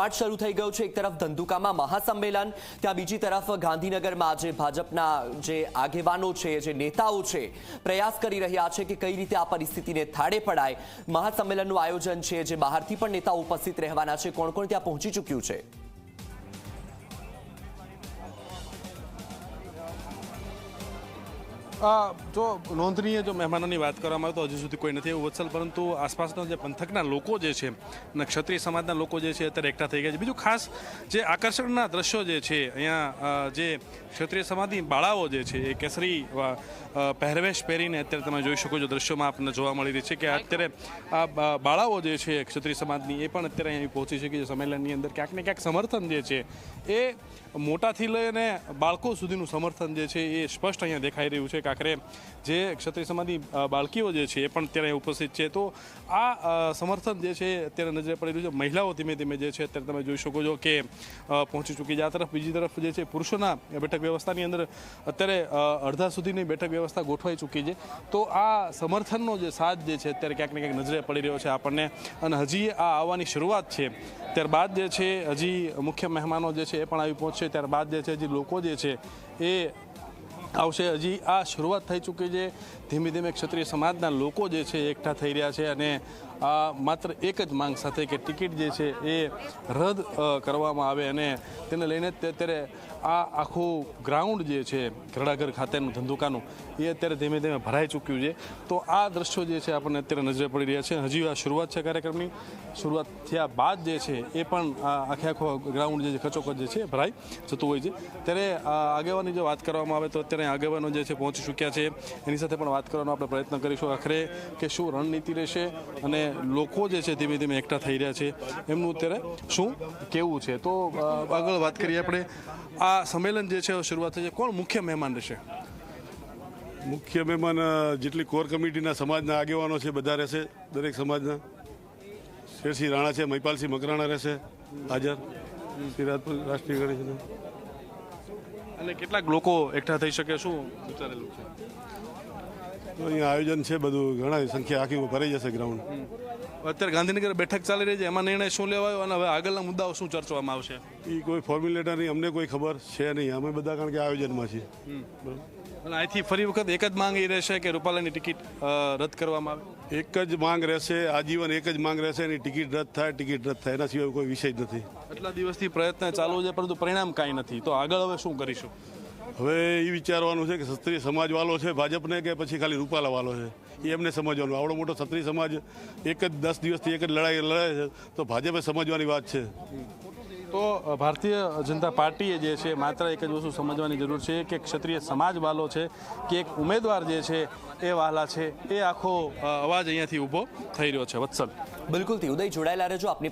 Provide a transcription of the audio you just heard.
ધમધમાટ શરૂ થઈ ગયો છે. એક તરફ ધંધુકામાં મહાસંમેલન, ત્યાં બીજી તરફ ગાંધીનગરમાં જે ભાજપના જે આગેવાનો છે, જે નેતાઓ છે, પ્રયાસ કરી રહ્યા છે કે કઈ રીતે આ પરિસ્થિતિને થાળે પડાય. મહાસંમેલનનું આયોજન છે, જે બહારથી પણ નેતાઓ ઉપસ્થિત રહેવાના છે. કોણ કોણ ત્યાં પહોંચી ચૂક્યું છે? જો નોંધનીય જો મહેમાનોની વાત કરવામાં આવે તો હજુ સુધી કોઈ નથી એવું વત્સલ, પરંતુ આસપાસના જે પંથકના લોકો જે છે અને ક્ષત્રિય સમાજના લોકો જે છે અત્યારે એકઠા થઈ ગયા છે. બીજું ખાસ જે આકર્ષણના દ્રશ્યો જે છે, અહીંયા જે ક્ષત્રિય સમાજની બાળાઓ જે છે, એ કેસરી પહેરવેશ પહેરીને અત્યારે તમે જોઈ શકો છો દ્રશ્યોમાં આપણને જોવા મળી રહી છે કે અત્યારે આ બાળાઓ જે છે ક્ષત્રિય સમાજની એ પણ અત્યારે અહીં પહોંચી છે કે સંમેલનની અંદર ક્યાંક ને ક્યાંક સમર્થન જે છે એ મોટાથી લઈને બાળકો સુધીનું સમર્થન જે છે એ સ્પષ્ટ અહીંયા દેખાઈ રહ્યું છે. કે આખરે જે ક્ષત્રિય સમાજની બાળકીઓ જે છે એ પણ અત્યારે ઉપસ્થિત છે. તો આ સમર્થન જે છે અત્યારે નજરે પડી રહ્યું છે. મહિલાઓ ધીમે ધીમે જે છે અત્યારે તમે જોઈ શકો છો કે પહોંચી ચૂકી છે. આ તરફ બીજી તરફ જે છે પુરુષોના બેઠક વ્યવસ્થાની અંદર અત્યારે અડધા સુધીની બેઠક વ્યવસ્થા ગોઠવાઈ ચૂકી છે. તો આ સમર્થનનો જે સાથ જે છે અત્યારે ક્યાંક ને ક્યાંક નજરે પડી રહ્યો છે આપણને. અને હજી આ આવવાની શરૂઆત છે. ત્યારબાદ જે છે હજી મુખ્ય મહેમાનો જે છે એ પણ આવી પહોંચશે. ત્યારબાદ જે છે હજી લોકો જે છે એ આવશે. હજી આ શરૂઆત થઈ ચૂકી છે. ધીમે ધીમે ક્ષત્રિય સમાજના લોકો જે છે એકઠા થઈ રહ્યા છે અને માત્ર એક જ માંગ સાથે કે ટિકિટ જે છે એ રદ કરવામાં આવે અને તેને લઈને તે અત્યારે આ આખું ગ્રાઉન્ડ જે છે ઘરડાઘર ખાતેનું, ધંધુકાનું, એ અત્યારે ધીમે ધીમે ભરાઈ ચૂક્યું છે. તો આ દ્રશ્યો જે છે આપણને અત્યારે નજરે પડી રહ્યા છે. હજી આ શરૂઆત છે કાર્યક્રમની. શરૂઆત થયા બાદ જે છે એ પણ આખે આખો ગ્રાઉન્ડ જે છે ખચોખચ જે છે ભરાઈ જતું હોય છે. ત્યારે આગેવાની જો વાત કરવામાં આવે તો અત્યારે આગેવાનો જે છે પહોંચી ચૂક્યા છે. એની સાથે પણ વાત કરવાનો આપણે પ્રયત્ન કરીશું. આખરે કે શું રણનીતિ રહેશે અને લોકો જે છે ધીમે ધીમે એકઠા થઈ રહ્યા છે એમનું અત્યારે શું કેવું છે? તો આગળ વાત કરીએ આપણે. આ સંમેલન જે છે શરૂઆત થઈ છે. કોણ મુખ્ય મહેમાન રહેશે? મુખ્ય મહેમાન જેટલી કોર કમિટીના સમાજના આગેવાનો છે બધા રહેશે દરેક સમાજના. શેરસિંહ રાણા છે મહિપાલસિંહ મકરાણા રહેશે હાજર. શ્રી રાજપુર રાષ્ટ્રીય ગણેશ અને કેટલાક લોકો એકઠા થઈ શકે શું વિચારેલું છે? તો અહીંયા આયોજન છે બધું ઘણા સંખ્યા આખી ભરાઈ જશે ગ્રાઉન્ડ અત્યારે ગાંધીનગર બેઠક ચાલી રહી છે એમાં નિર્ણય શું લેવાયો અને હવે આગળના મુદ્દાઓ શું ચર્ચવામાં આવશે? એ કોઈ ફોર્મ્યુલેટર નહીં અમને કોઈ ખબર છે નહીં. અમે બધા કારણ કે આયોજનમાં છીએ. અને અહીંથી ફરી વખત એક જ માંગ એ રહેશે કે રૂપાલાની ટિકિટ રદ કરવામાં આવે? એક જ માંગ રહેશે આજીવન એક જ માંગ રહેશે એની ટિકિટ રદ થાય ટિકિટ રદ થાય. એના સિવાય કોઈ વિષય જ નથી. આટલા દિવસથી પ્રયત્ન ચાલુ છે પરંતુ પરિણામ કાંઈ નથી. તો આગળ હવે શું કરીશું? હવે એ વિચારવાનું છે કે ક્ષત્રિય સમાજ વાલો છે ભાજપને કે પછી ખાલી રૂપાલા વાળો છે? એ એમને સમજવાનું. આવડો મોટો ક્ષત્રિય સમાજ એક જ દસ દિવસથી એક જ લડાઈ લડે છે તો ભાજપે સમજવાની વાત છે. તો ભારતીય જનતા પાર્ટીએ જે છે માત્ર એક જ વસ્તુ સમજવાની જરૂર છે કે ક્ષત્રિય સમાજ વાલો છે કે એક ઉમેદવાર જે છે એ વાલા છે એ આખો અવાજ અહીંયાથી ઊભો થઈ રહ્યો છે. વત્સલ. બિલકુલથી. ઉદય જોડાયેલા રહેજો. આપની